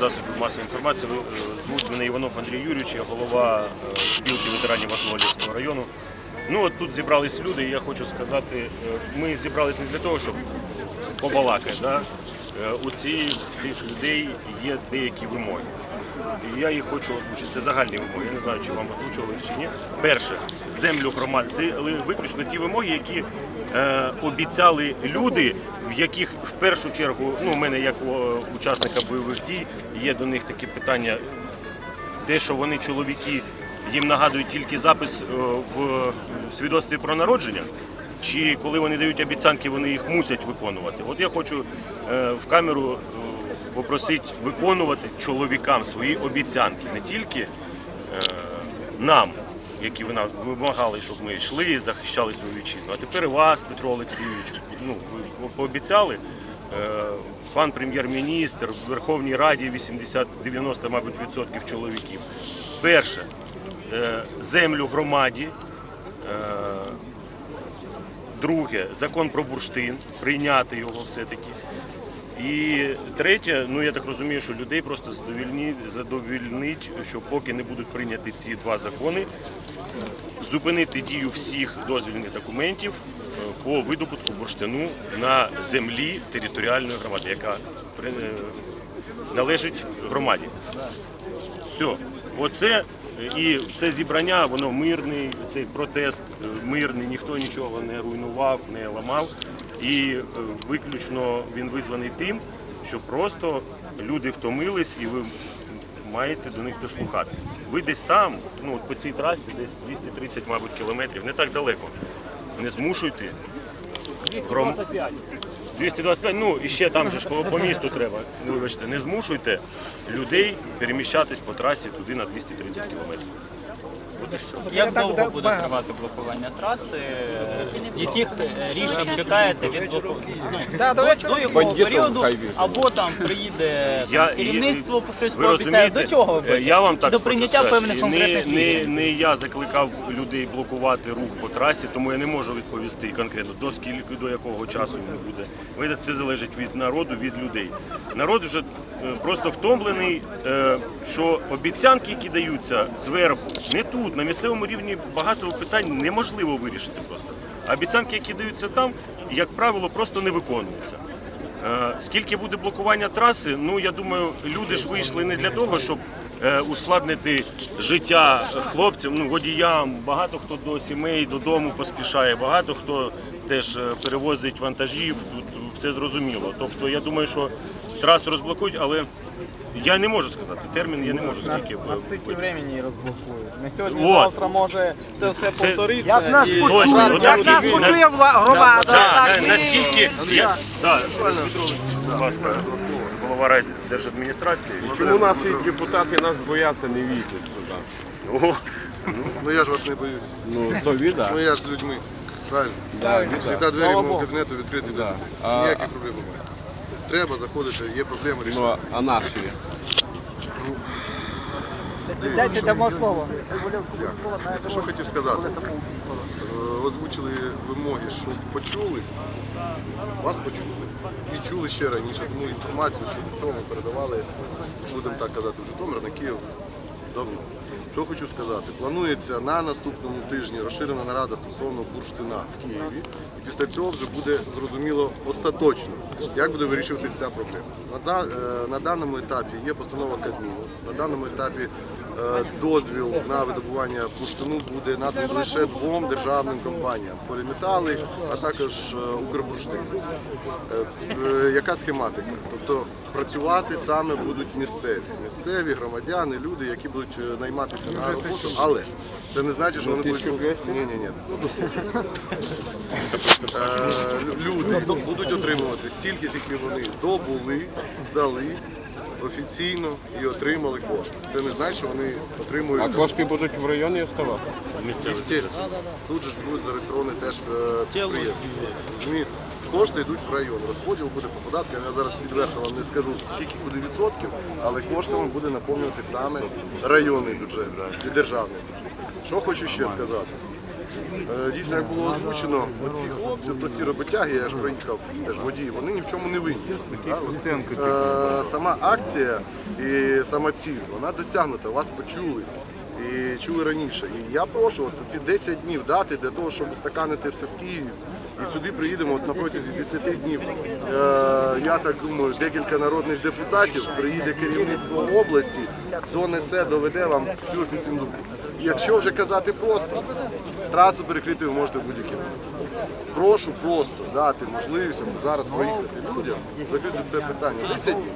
засобів масової інформації. Е, Звуть мене Іванов Андрій Юрійович, я голова е, спілки ветеранів АТО району. Ну от тут зібрались люди, і я хочу сказати, е, ми зібрались не для того, щоб побалакати. Да? Е, У цих людей є деякі вимоги. І я їх хочу озвучити. Це загальні вимоги. Я не знаю, чи вам озвучували їх чи ні. Перше, землю громад. Це виключно ті вимоги, які е, обіцяли люди, в яких в першу чергу, ну, у мене як учасника бойових дій, є до них такі питання. Те, що вони чоловіки, їм нагадують тільки запис е, в свідоцтві про народження. Чи коли вони дають обіцянки, вони їх мусять виконувати? От я хочу е, в камеру попросити виконувати чоловікам свої обіцянки, не тільки е, нам, які ви нам вимагали, щоб ми йшли, захищали свою вітчизну, а тепер і вас, Петро Олексійович, ну, ви пообіцяли. Е, Пан прем'єр-міністр в Верховній Раді 80-90, мабуть, відсотків чоловіків. Перше, е, землю громаді. Е, Друге, закон про бурштин, прийняти його все-таки. І третє, ну я так розумію, що людей просто задовільнить, що поки не будуть прийняті ці два закони, зупинити дію всіх дозвільних документів е, по видобутку бурштину на землі територіальної громади, яка е, належить громаді. Все, оце і це зібрання, воно мирний, цей протест е, мирний, ніхто нічого не руйнував, не ламав. І е, виключно він визваний тим, що просто люди втомились і ви маєте до них дослухатись. Ви десь там, ну по цій трасі, десь 230, мабуть, кілометрів, не так далеко. Не змушуйте. 225. 225, ну і ще там же ж по, по місту треба. Вибачте, не змушуйте людей переміщатись по трасі туди на 230 кілометрів. Як довго буде тривати блокування траси? Яких е, рішень чекаєте від блокування? Ну, до, якого періоду? Або там приїде там, керівництво, щось пообіцяє. До чого ви е, я вам так до прийняття певних не, конкретних не, рішень? не я закликав людей блокувати рух по трасі, тому я не можу відповісти конкретно до скільки до якого часу він буде. Це залежить від народу, від людей. Народ вже е, просто втомлений, що обіцянки, які даються зверху, не тут, на місцевому рівні багато питань неможливо вирішити просто. Обіцянки, які даються там, як правило, просто не виконуються. Е, Скільки буде блокування траси? Ну я думаю, люди ж вийшли не для того, щоб е, ускладнити життя хлопцям, ну водіям. Багато хто до сімей, додому поспішає, багато хто теж е, перевозить вантажів. Тут все зрозуміло. Тобто, я думаю, що трасу розблокують, але я не можу сказати. Термін я не можу скільки. На скільки времени розблокують? На сьогодні, Вот. завтра може це все Це- повториться. Як нас і- Точно, почує, от як нас наскільки- почує вла- громада, Так, так на- наскільки я, да, будь ласка, голова райдержадміністрації. Чому наші депутати нас бояться, не віють сюди? О, Ну я ж вас не боюсь. Ну, то віда. Ну я ж з людьми. Правильно? Да, Всегда двері Слава мого Богу. кабінету відкриті. Да. Да. А- Ніяких проблем немає. Треба заходити, є проблеми. Ну, а наші? Дайте дамо слово. Я що хотів сказати? Е, Озвучили вимоги, щоб почули. Вас почули. І чули ще раніше. Тому інформацію щодо цього передавали, будемо так казати, в Житомир на Київ давно. Що хочу сказати, планується на наступному тижні розширена нарада стосовно бурштина в Києві. І після цього вже буде зрозуміло остаточно, як буде вирішуватися ця проблема. На, е, на даному етапі є постанова Кабміну. На даному етапі е, дозвіл на видобування бурштину буде наданий лише двом державним компаніям поліметали, а також е, Укрбурштин. Яка схематика? Тобто працювати саме будуть місцеві, місцеві громадяни, люди, які будуть найматися на роботу, але це не значить, що вони будуть ні, ні, ні. Ну. Е, Люди будуть отримувати стільки, скільки вони добули, здали офіційно і отримали кошти. Це не значить, що вони отримують. А кошти будуть в районі оставатися? Тут же ж будуть зареєстровані теж е, підприємства. Кошти йдуть в район. Розподіл буде по податкам. Я зараз відверто вам не скажу, скільки буде відсотків, але коштами буде наповнювати саме районний бюджет і державний бюджет. Що хочу ще сказати. Е, Дійсно, як було озвучено, оці хлопці, прості роботяги, я ж проїхав теж водії, вони ні в чому не винні. Е, Сама акція і сама ціль, вона досягнута, вас почули. І чули раніше. І я прошу от ці 10 днів дати для того, щоб устаканити все в Києві. І сюди приїдемо от на протязі 10 днів. Е, я так думаю, декілька народних депутатів приїде керівництво області, донесе, доведе вам цю офіційну думку. Якщо вже казати просто, трасу перекрити ви можете будь-який момент. Прошу просто дати можливість зараз проїхати людям, закрити це питання. 10 днів.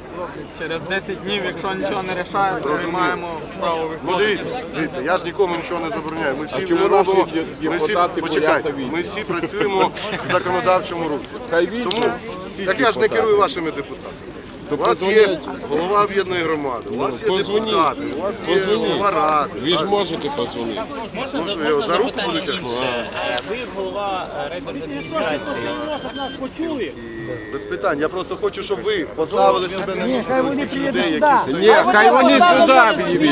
Через 10 днів, якщо нічого не рішається, ми маємо право Ну дивіться, дивіться, я ж нікому нічого не забороняю. Ми всі чому робимо, наші ми всі, депутати почекайте, бояться ми всі працюємо в законодавчому руслі. Хай Тому всі так я ж не депутати. керую вашими депутатами. То У вас є голова об'єднаної громади, у вас є позвоніть. депутати, у вас є Позвоніть. голова ради. Ви ж можете позвонити. Ну, що, його за руку будуть інше. Е, Ви голова райдержадміністрації. Без питань. Я просто хочу, щоб ви поставили себе на місце цих людей, які Ні, хай вони сюди об'явіть.